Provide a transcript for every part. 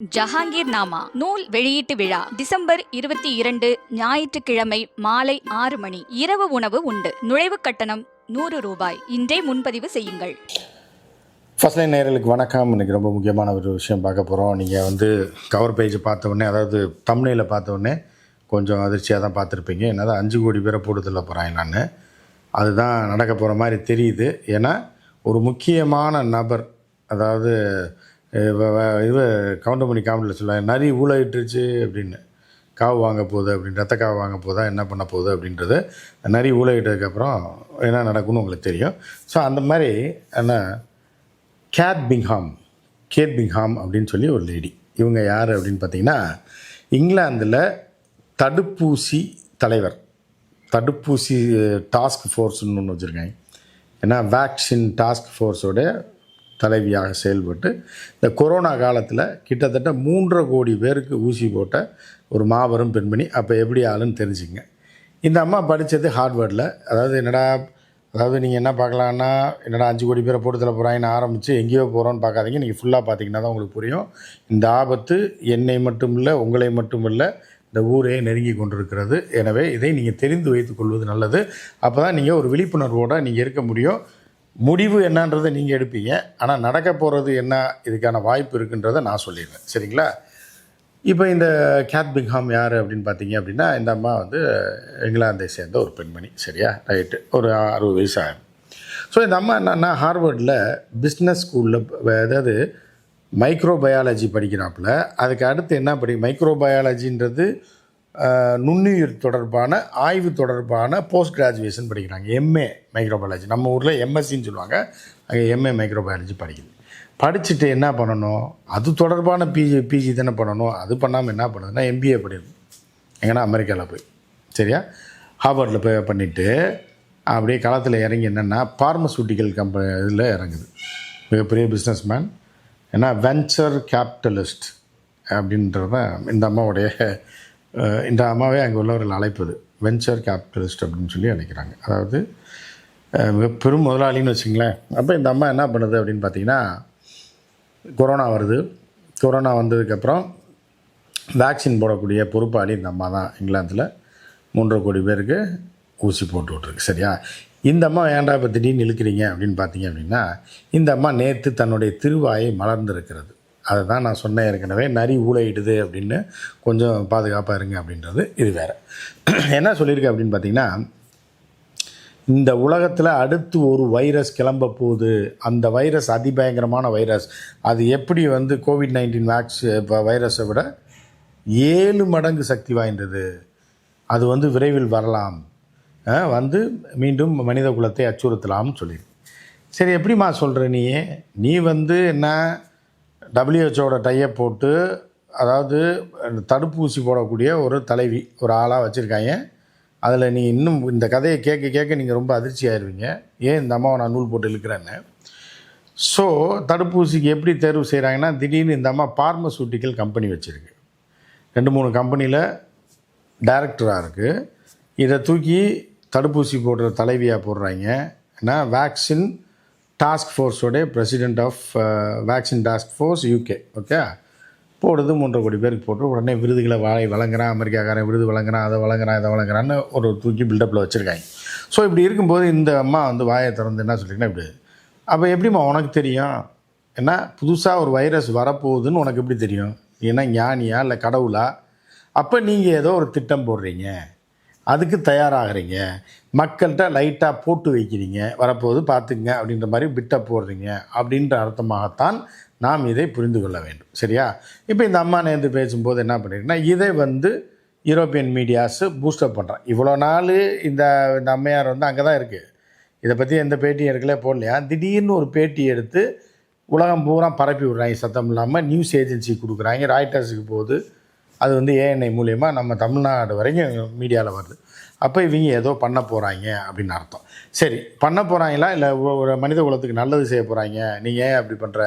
ஜஹாங்கீர் நாமா நூல் வெளியீட்டு விழா டிசம்பர் இருபத்தி இரண்டு ஞாயிற்றுக்கிழமை மாலை ஆறு மணி. இரவு உணவு உண்டு. நுழைவுக் கட்டணம் நூறு ரூபாய். இன்றே முன்பதிவு செய்யுங்கள். ஃபர்ஸ்ட் லைன் நேயர்களுக்கு வணக்கம். இன்றைக்கி ரொம்ப முக்கியமான ஒரு விஷயம் பார்க்க போகிறோம் நீங்கள் வந்து கவர் பேஜ் பார்த்த உடனே அதாவது தமிழில் பார்த்த உடனே கொஞ்சம் அதிர்ச்சியாக தான் பார்த்துருப்பீங்க. என்னது அஞ்சு கோடி பேரை போட்டுதல்ல போகிறேன் நான். அதுதான் நடக்க போகிற மாதிரி தெரியுது. ஏன்னா ஒரு முக்கியமான நபர் அதாவது இது கவுண்டமணி காமெடியில் சொல்லுவாங்க நரி ஊழலிட்டுருச்சு அப்படின்னு. காவு வாங்க போகுது அப்படின்னு ரத்த காவு வாங்க போதா என்ன பண்ண போகுது அப்படின்றது நரி ஊழலிட்டதுக்கப்புறம் என்ன நடக்கும்னு உங்களுக்கு தெரியும். ஸோ அந்த மாதிரி என்ன கேட் பிங்ஹாம் கேட் பிங்ஹாம் அப்படின்னு சொல்லி ஒரு லேடி இவங்க யார் அப்படின்னு பார்த்தீங்கன்னா இங்கிலாந்தில் தடுப்பூசி தலைவர் தடுப்பூசி டாஸ்க் ஃபோர்ஸ்னு ஒன்று வச்சுருக்காங்க. ஏன்னா வேக்சின் டாஸ்க் ஃபோர்ஸோட தலைவியாக செயல்பட்டு இந்த கொரோனா காலத்தில் கிட்டத்தட்ட மூன்றரை கோடி பேருக்கு ஊசி போட்ட ஒரு மாபெரும் பெண்மணி அப்போ எப்படி ஆளுன்னு தெரிஞ்சுங்க. இந்த அம்மா படித்தது ஹார்ட்வேர்டில் அதாவது என்னடா அதாவது நீங்கள் என்ன பார்க்கலான்னா என்னடா அஞ்சு கோடி பேரை போட்டு தள்ள போகிறாங்கன்னு ஆரம்பித்து எங்கேயோ போகிறோன்னு பார்க்காதீங்க. நீங்கள் ஃபுல்லாக பார்த்தீங்கன்னா தான் உங்களுக்கு புரியும். இந்த ஆபத்து என்னை மட்டும் இல்லை உங்களை மட்டும் இல்லை இந்த ஊரே நெருங்கி கொண்டிருக்கிறது. எனவே இதை நீங்கள் தெரிந்து வைத்துக் கொள்வது நல்லது. அப்போ தான் நீங்கள் ஒரு விழிப்புணர்வோடு நீங்கள் இருக்க முடியும். முடிவு என்னன்றதை நீங்கள் எடுப்பீங்க. ஆனால் நடக்க போகிறது என்ன இதுக்கான வாய்ப்பு இருக்குன்றதை நான் சொல்லிடுவேன் சரிங்களா? இப்போ இந்த கேத் பிங்ஹாம் யார் அப்படின்னு பார்த்தீங்க அப்படின்னா இந்த அம்மா வந்து இங்கிலாந்தை சேர்ந்த ஒரு பெண்மணி. சரியா? ரைட்டு ஒரு அறுபது வயசு ஆகும் ஸோ இந்த அம்மா என்னன்னா ஹார்வர்டில் பிஸ்னஸ் ஸ்கூலில் அதாவது மைக்ரோபயாலஜி படிக்கிறாப்புல. அதுக்கு அடுத்து என்ன படி மைக்ரோபயாலஜின்றது நுண்ணுயிர் தொடர்பான ஆய்வு தொடர்பான போஸ்ட் கிராஜுவேஷன் படிக்கிறாங்க எம்ஏ மைக்ரோபயாலஜி நம்ம ஊரில் எம்எஸ்சின்னு சொல்லுவாங்க. அங்கே எம்ஏ மைக்ரோபயாலஜி படிக்குது. படிச்சுட்டு என்ன பண்ணணும்? அது தொடர்பான பிஜி பிஜி தானே பண்ணணும். அது பண்ணாமல் என்ன பண்ணுதுன்னா எம்பிஏ படிக்கணும். எங்கன்னா அமெரிக்காவில் போய். சரியா? ஹார்வர்டில் போய் பண்ணிவிட்டு அப்படியே களத்தில் இறங்கி என்னென்னா பார்மசூட்டிக்கல் கம்பெனி இதில் இறங்குது. மிகப்பெரிய பிஸ்னஸ்மேன் ஏன்னா வெஞ்சர் கேபிட்டலிஸ்ட் அப்படின்றது தான் இந்த அம்மாவுடைய அஹ், இந்த அம்மாவே அங்கே உள்ளவர்கள் அழைப்பது வெஞ்சர் கேபிட்டலிஸ்ட் அப்படின்னு சொல்லி அழைக்கிறாங்க. அதாவது மிக பெரும் முதலாளின்னு வச்சுங்களேன். அப்போ இந்த அம்மா என்ன பண்ணுது அப்படின்னு பார்த்தீங்கன்னா கொரோனா வருது. கொரோனா வந்ததுக்கப்புறம் வேக்சின் போடக்கூடிய பொறுப்பாளி இந்த அம்மா தான். இங்கிலாந்தில் மூன்றரை கோடி பேருக்கு ஊசி போட்டு விட்ருக்கு சரியா? இந்த அம்மா ஏன்டா இப்போ திடீர்னு இழுக்கிறீங்க அப்படின்னு பார்த்தீங்க அப்படின்னா இந்த அம்மா நேற்று தன்னுடைய திருவாயை மலர்ந்திருக்கிறது. அதை தான் நான் சொன்னேன் ஏற்கனவே நரி ஊழையிடுது அப்படின்னு கொஞ்சம் பாதுகாப்பாக இருங்க அப்படின்றது இது வேறு. என்ன சொல்லியிருக்கு அப்படின்னு பார்த்தீங்கன்னா இந்த உலகத்தில் அடுத்து ஒரு வைரஸ் கிளம்ப போகுது. அந்த வைரஸ் அதிபயங்கரமான வைரஸ். அது எப்படி வந்து கோவிட் நைன்டீன் வேக்ஸ் வைரஸை விட ஏழு மடங்கு சக்தி வாய்ந்தது. அது வந்து விரைவில் வரலாம். வந்து மீண்டும் மனித குலத்தை அச்சுறுத்தலாம்னு சொல்லி சரி எப்படிம்மா சொல்கிற நீ நீ வந்து என்ன டபிள்யூஹெச்ஓட டையப் போட்டு அதாவது தடுப்பூசி போடக்கூடிய ஒரு தலைவி ஒரு ஆளாக வச்சுருக்காங்க. அதில் நீ இன்னும் இந்த கதையை கேட்க கேட்க நீங்கள் ரொம்ப அதிர்ச்சி ஆயிடுவீங்க ஏன் இந்த அம்மாவை நான் நூல் போட்டு இழுக்கிறேன்னு? ஸோ தடுப்பூசிக்கு எப்படி தேர்வு செய்கிறாங்கன்னா திடீர்னு இந்த அம்மா பார்மசூட்டிக்கல் கம்பெனி வச்சுருக்கு. ரெண்டு மூணு கம்பெனியில் டைரக்டராக இருக்குது இதை தூக்கி தடுப்பூசி போடுற தலைவியாக போடுறாங்க. ஏன்னா vaccine task ஃபோர்ஸோடைய president of vaccine task force UK okay போடுறது மூன்றரை கோடி பேருக்கு போட்டு உடனே விருதுகளை வாழை வழங்குறான் அமெரிக்காக்காரன் விருது வழங்குறான் அதை வழங்குறான் இதை வழங்குறான்னு ஒரு தூக்கி பில்டப்பில் வச்சுருக்காங்க. ஸோ இப்படி இருக்கும்போது இந்த அம்மா வந்து வாயை திறந்து என்ன சொல்லிங்கன்னா இப்படி அப்போ எப்படிம்மா உனக்கு தெரியும்? ஏன்னா புதுசாக ஒரு வைரஸ் வரப்போகுதுன்னு உனக்கு எப்படி தெரியும்? ஏன்னா ஞானியா இல்லை கடவுளா? அப்போ நீங்கள் ஏதோ ஒரு திட்டம் போடுறீங்க. அதுக்கு தயாராகிறீங்க. மக்கள்கிட்ட லைட்டாக போட்டு வைக்கிறீங்க. வரப்போது பார்த்துங்க அப்படின்ற மாதிரி பிட்டை போடுறீங்க அப்படின்ற அர்த்தமாகத்தான் நாம் இதை புரிந்து கொள்ள வேண்டும். சரியா? இப்போ இந்த அம்மா நேர்ந்து பேசும்போது என்ன பண்ணியிருக்குன்னா இதை வந்து யூரோப்பியன் மீடியாஸு பூஸ்டப் பண்ணுறான் இவ்வளோ நாள் இந்த இந்த அம்மையார் வந்து அங்கே தான் இருக்குது இதை பற்றி எந்த பேட்டியும் எடுக்கல போடலையா? திடீர்னு ஒரு பேட்டி எடுத்து உலகம் பூரா பரப்பி விட்றாங்க. சத்தம் இல்லாமல் நியூஸ் ஏஜென்சி கொடுக்குறாங்க. ராய்டர்ஸுக்கு போகுது. அது வந்து ஏஎன்ஐ மூலயமா நம்ம தமிழ்நாடு வரைக்கும் மீடியாவில் வருது. அப்போ இவங்க ஏதோ பண்ண போகிறாங்க அப்படின்னு அர்த்தம். சரி பண்ண போகிறாங்களா இல்லை ஒரு மனித குலத்துக்கு நல்லது செய்ய போகிறாங்க நீங்கள் ஏன் அப்படி பண்ணுற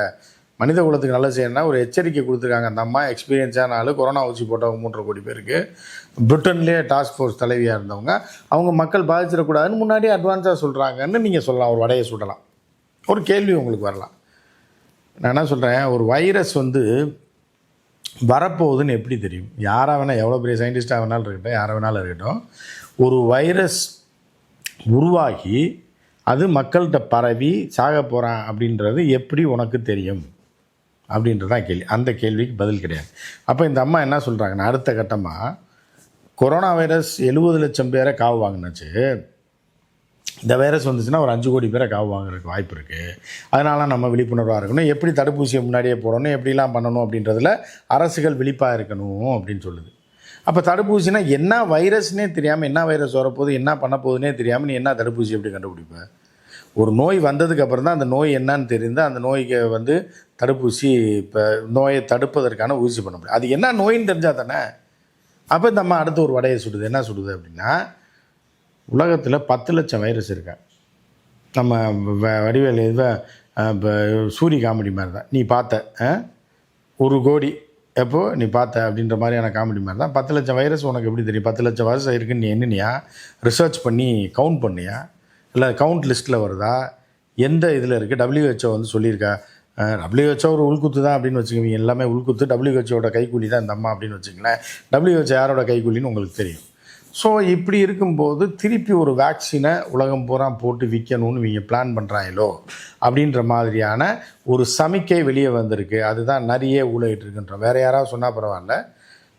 மனித குலத்துக்கு நல்லது செய்யணும்னா ஒரு எச்சரிக்கை கொடுத்துருக்காங்க அந்த அம்மா. எக்ஸ்பீரியன்ஸான ஆள் கொரோனா ஊசி போட்டவங்க மூன்றரை கோடி பேருக்கு. பிரிட்டன்லேயே டாஸ்க் ஃபோர்ஸ் தலைவியாக இருந்தவங்க. அவங்க மக்கள் பாதிச்சிடக்கூடாதுன்னு முன்னாடியே அட்வான்ஸாக சொல்கிறாங்கன்னு நீங்கள் சொல்லலாம். ஒரு வடையை சுடலாம் ஒரு கேள்வி உங்களுக்கு வரலாம். நான் என்ன சொல்கிறேன் ஒரு வைரஸ் வந்து வரப்போகுதுன்னு எப்படி தெரியும்? யாராக வேணால் எவ்வளோ பெரிய சயின்டிஸ்டாக வேணாலும் இருக்கட்டும் யாராக வேணாலும் இருக்கட்டும் ஒரு வைரஸ் உருவாகி அது மக்கள்கிட்ட பரவி சாக போகிறான் அப்படின்றது எப்படி உனக்கு தெரியும்? அப்படின்றதான் கேள்வி. அந்த கேள்விக்கு பதில் கிடையாது. அப்போ இந்த அம்மா என்ன சொல்கிறாங்கன்னா அடுத்த கட்டமாக கொரோனா வைரஸ் எழுபது லட்சம் பேரை காவு வாங்கினாச்சு. இந்த வைரஸ் வந்துச்சுன்னா ஒரு அஞ்சு கோடி பேரை காவு வாங்குறதுக்கு வாய்ப்பு இருக்குது அதனால நம்ம விழிப்புணர்வாக இருக்கணும். எப்படி தடுப்பூசியை முன்னாடியே போடணும் எப்படிலாம் பண்ணணும் அப்படின்றதுல அரசுகள் விழிப்பாக இருக்கணும் அப்படின்னு சொல்லுது. அப்போ தடுப்பூசினா என்ன வைரஸ்னே தெரியாமல் என்ன வைரஸ் வரப்போகுது என்ன பண்ண போகுதுன்னே தெரியாமல் நீ என்ன தடுப்பூசி எப்படி கண்டுபிடிப்பேன் ஒரு நோய் வந்ததுக்கு அப்புறம் தான் அந்த நோய் என்னன்னு தெரிந்து அந்த நோய்க்கு வந்து தடுப்பூசி இப்போ நோயை தடுப்பதற்கான ஊசி பண்ண முடியும். அது என்ன நோயின்னு தெரிஞ்சால் தானே? அப்போ இந்த அம்மா அடுத்து ஒரு வடையை சுடுது. என்ன சுடுது அப்படின்னா உலகத்தில் பத்து லட்சம் வைரஸ் இருக்கா? நம்ம வ- வடிவேலு இப்போ சூரி காமெடி மாதிரி தான் நீ பார்த்த ஆ? ஒரு கோடி. எப்போ? நீ பார்த்த அப்படின்ற மாதிரியான காமெடி மாதிரி தான் பத்து லட்சம் வைரஸ் உனக்கு எப்படி தெரியும்? பத்து லட்சம் வைரஸ் இருக்குன்னு நீ என்னனியா ரிசர்ச் பண்ணி கவுண்ட் பண்ணியா? இல்லை கவுண்ட் லிஸ்ட்டில் வருதா? எந்த இதில் இருக்குது டபிள்யூஹெச்ஓ வந்து சொல்லியிருக்கா டபிள்யூஹெச்ஓ ஒரு உள்குத்து தான் அப்படின்னு வச்சுக்கோங்க. எல்லாமே உள்குத்து டபிள்யூஹெச்ஓட கைக்கூலி தான் இந்த அம்மா அப்படின்னு வச்சுங்களேன் டபிள்யூஹெச்ஓ யாரோட கைக்கூலின்னு உங்களுக்கு தெரியும். ஸோ இப்படி இருக்கும்போது திருப்பி ஒரு வேக்சினை உலகம் பூரா போட்டு விற்கணும்னு இவங்க பிளான் பண்ணுறாங்களோ அப்படின்ற மாதிரியான ஒரு சமிக்கை வெளியே வந்திருக்கு. அதுதான் நிறைய ஊழலிட்டு இருக்குன்றோம் வேறு யாராவது சொன்னால் பரவாயில்ல.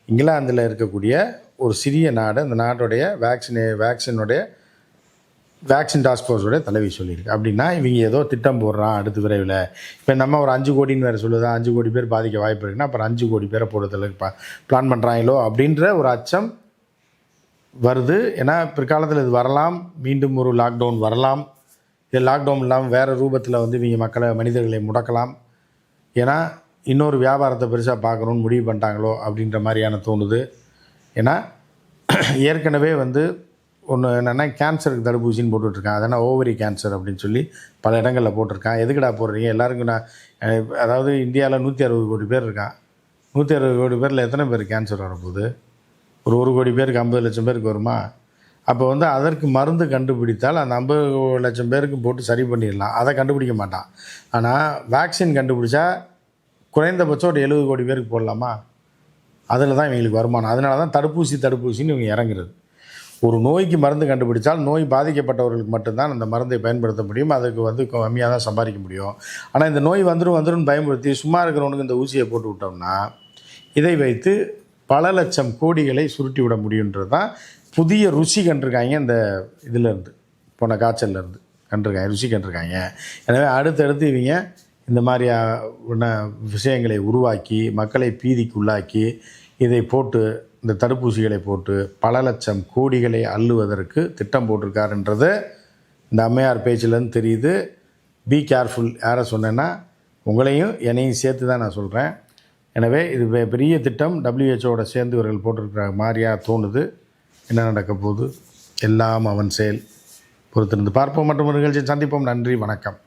இங்கிலாந்தில் இருக்கக்கூடிய ஒரு சிறிய நாடு அந்த நாட்டுடைய வேக்சினே வேக்சினுடைய வேக்சின் டாஸ்க் ஃபோர்ஸோடைய தலைவி சொல்லியிருக்கு. அப்படின்னா இவங்க ஏதோ திட்டம் போடுறான் அடுத்த விரைவில். இப்போ நம்ம ஒரு அஞ்சு கோடின்னு வேறு சொல்லுதா. அஞ்சு கோடி பேர் பாதிக்க வாய்ப்பு இருக்குன்னா அப்புறம் அஞ்சு கோடி பேரை போடுறதுல பிளான் பண்ணுறாங்களோ அப்படின்ற ஒரு அச்சம் வருது. ஏன்னா பிற்காலத்தில் இது வரலாம். மீண்டும் ஒரு லாக்டவுன் வரலாம். இது லாக்டவுன் இல்லாமல் வேறு ரூபத்தில் வந்து இவங்க மக்களை மனிதர்களை முடக்கலாம். ஏன்னா இன்னொரு வியாபாரத்தை பெருசாக பார்க்கணுன்னு முடிவு பண்ணிட்டாங்களோ அப்படின்ற மாதிரியான தோணுது. ஏன்னா ஏற்கனவே வந்து ஒன்று என்னென்னா கேன்சருக்கு தடுப்பூசின்னு போட்டுட்ருக்கான் அதனால் ஓவரி கேன்சர் அப்படின்னு சொல்லி பல இடங்களில் போட்டிருக்கான் எதுக்குடா போடுறீங்க? எல்லாருக்கும் நான் அதாவது இந்தியாவில் நூற்றி அறுபது கோடி பேர் இருக்கான் நூற்றி அறுபது கோடி பேரில் எத்தனை பேர் கேன்சர் வரப்போகுது? ஒரு ஒரு கோடி பேருக்கு ஐம்பது லட்சம் பேருக்கு வருமா? அப்போ வந்து அதற்கு மருந்து கண்டுபிடித்தால் அந்த ஐம்பது லட்சம் பேருக்கு போட்டு சரி பண்ணிடலாம். அதை கண்டுபிடிக்க மாட்டான். ஆனால் வேக்சின் கண்டுபிடிச்சா குறைந்தபட்சம் ஒரு எழுபது கோடி பேருக்கு போடலாமா? அதில் தான் இவங்களுக்கு வருமானம். அதனால தான் தடுப்பூசி தடுப்பூசின்னு இவங்க இறங்குறது. ஒரு நோய்க்கு மருந்து கண்டுபிடிச்சால் நோய் பாதிக்கப்பட்டவர்களுக்கு மட்டும்தான் அந்த மருந்தை பயன்படுத்த முடியும். அதுக்கு வந்து கம்மியாக தான் சம்பாதிக்க முடியும். ஆனால் இந்த நோய் வந்துடும் வந்துடும் பயன்படுத்தி சும்மா இருக்கிறவனுக்கு இந்த ஊசியை போட்டு விட்டோம்னா இதை வைத்து பல லட்சம் கோடிகளை சுருட்டி விட முடியுன்றது தான் புதிய ருசி கண்டிருக்காங்க இந்த இதிலேருந்து போன காய்ச்சல்லேருந்து கண்டிருக்காங்க ருசி கண்டிருக்காங்க. எனவே அடுத்தடுத்து இவங்க இந்த மாதிரியான விஷயங்களை உருவாக்கி மக்களை பீதிக்கு உள்ளாக்கி இதை போட்டு இந்த தடுப்பூசிகளை போட்டு பல லட்சம் கோடிகளை அள்ளுவதற்கு திட்டம் போட்டிருக்காருன்றது இந்த அம்மையார் பேச்சிலேருந்து தெரியுது. பி கேர்ஃபுல் யாரை சொன்னேன்னா உங்களையும் என்னையும் சேர்த்து தான் நான் சொல்கிறேன் எனவே இது பெரிய திட்டம். டபிள்யூஹெச்ஓட சேர்ந்து இவர்கள் போட்டிருக்கிற மாதிரியாக தோணுது. என்ன நடக்க போகுது? எல்லாம் அவன் செயல் பொறுத்திருந்து பார்ப்போம். மற்றும் நிகழ்ச்சியை சந்திப்போம். நன்றி. வணக்கம்.